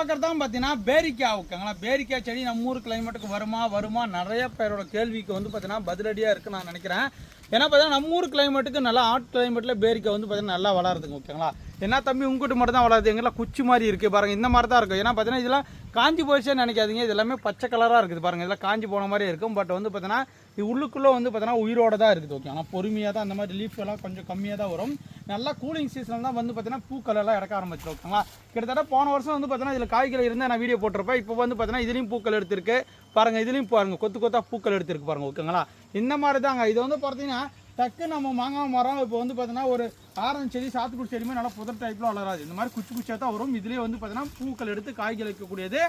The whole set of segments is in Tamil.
பார்க்கறது பார்த்தீங்கன்னா பேரிக்காய் ஓகேங்களா? பேரிக்காய் செடி நம்ம ஊர் கிளைமேட்டுக்கு வருமா வருமா? நிறைய பேரோட கேள்விக்கு வந்து பார்த்தீங்கன்னா பதிலடியாக இருக்குன்னு நான் நினைக்கிறேன். ஏன்னா பார்த்தீங்கன்னா நம்ம ஊர் கிளைமேட்டுக்கு நல்லா ஹாட் கிளைமேட்டில் பேரிக்காய் வந்து பார்த்தீங்கன்னா நல்லா வளருதுங்க ஓகேங்களா? என்ன தம்பி உங்ககிட்ட மட்டும் தான் வளருது? எங்கெல்லாம் குச்சி மாதிரி இருக்குது பாருங்கள் இந்த மாதிரி தான் இருக்கும் ஏன்னா பார்த்தீங்கன்னா இதெல்லாம் காஞ்சி போயிடுச்சேன்னு நினைக்காதீங்க. இது எல்லாமே பச்சை கலராக இருக்குது பாருங்கள் இதெல்லாம் காஞ்சி போன மாதிரி இருக்கும். பட் வந்து பார்த்தீங்கன்னா இது உள்ளுக்குள்ளே வந்து பார்த்தீங்கன்னா உயிரோட தான் இருக்குது ஓகே. ஆனால் பொறுமையாக தான் அந்த மாதிரி லீஃப் எல்லாம் கொஞ்சம் கம்மியாக தான் வரும். நல்லா கூலிங் சீசனில் தான் வந்து பார்த்தீங்கன்னா பூக்கள் எல்லாம் இறக்க ஆரம்பிச்சிடும் ஓகேங்களா? கிட்டத்தட்ட போன வருஷம் வந்து பார்த்தீங்கன்னா இதில் காய்கறி இருந்தால் நான் வீடியோ போட்டிருப்பேன். இப்போ வந்து பார்த்தீங்கன்னா இதுலேயும் பூக்கள் எடுத்திருக்கு. பாருங்கள் இதுலேயும் பாருங்கள் கொத்து கொத்தாக பூக்கள் எடுத்திருக்கு பாருங்கள் ஓகேங்களா? இந்த மாதிரி தாங்க இது வந்து பார்த்தீங்கன்னா டக்கு நம்ம மாங்காய் மரம் இப்போ வந்து பார்த்தீங்கன்னா ஒரு ஆரஞ்சு செடி சாத்துக்குடி செடியுமே நல்லா புதர் டைப்பில் வளராது. இந்த மாதிரி குச்சி குச்சியாக தான் வரும். இதுலேயே வந்து பார்த்தீங்கன்னா பூக்கள் எடுத்து காய்கள் வைக்கக்கூடியது.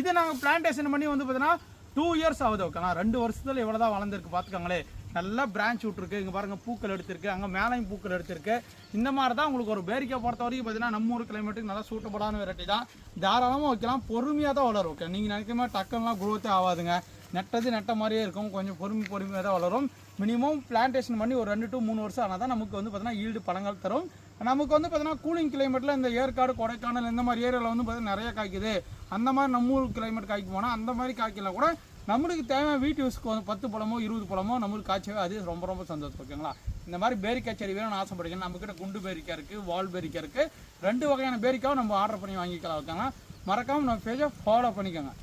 இது நாங்கள் பிளான்டேஷன் பண்ணி வந்து பார்த்தீங்கன்னா டூ இயர்ஸ் ஆகுது ஓகேண்ணா ரெண்டு வருஷத்தில் இவ்வளோ தான் வளர்ந்துருக்கு. பார்த்துக்கோங்களே. நல்லா பிரான்ச் விட்ருக்கு இங்கே பாருங்கள் பூக்கள் எடுத்திருக்கு. அங்கே மேலையும் பூக்கள் எடுத்திருக்கு. இந்த மாதிரி தான் உங்களுக்கு ஒரு பேரிக்கை பொறுத்த வரைக்கும் பார்த்தீங்கன்னா நம்ம ஊர் கிளைமேட்டுக்கு நல்லா சூட்டப்படாத வெரைட்டி தான். தாராளமாக வைக்கலாம். பொறுமையாக தான் வளரும் ஓகே நீங்கள் நினைக்கிற மாதிரி டக்குலாம் குரோத்தே ஆகாதுங்க. நெட்டது நெட்ட மாதிரியே இருக்கும். கொஞ்சம் பொறுமை பொறுமையாக தான் வளரும். மினிமம் பிளான்டேஷன் பண்ணி ஒரு ரெண்டு டு மூணு வருஷம் ஆனால் தான் நமக்கு வந்து பார்த்தீங்கன்னா ஈல்டு பழங்கள் தரும். நமக்கு வந்து பார்த்தீங்கன்னா கூலிங் கிளைமேட்டில் இந்த ஏற்காடு கொடைக்கானல் இந்த மாதிரி ஏரியாவில் வந்து பார்த்தீங்கன்னா நிறைய காய்க்குது. அந்த மாதிரி நம்ம ஊர் கிளைமேட் காய்க்கு போனால் அந்த மாதிரி காய்க்கலாம் கூட நம்மளுக்கு தேவையான வீட்டு யூஸ்க்கு வந்து பத்து பழமோ இருபது பழமோ நம்மளுக்கு காய்ச்சவே அது ரொம்ப ரொம்ப சந்தோஷம் ஓகேங்களா இந்த மாதிரி பேரிக்காய் செடி வேணும்னு ஆசைப்படுறீங்க நம்மக்கிட்ட குண்டு பேரிக்காய் இருக்குது வால் பேரிக்காய் இருக்குது ரெண்டு வகையான பேரிக்காவும் நம்ம ஆர்டர் பண்ணி வாங்கிக்கலாம் ஓகேங்களா மறக்காமல் நம்ம பேஜை ஃபாலோ பண்ணிக்கோங்க.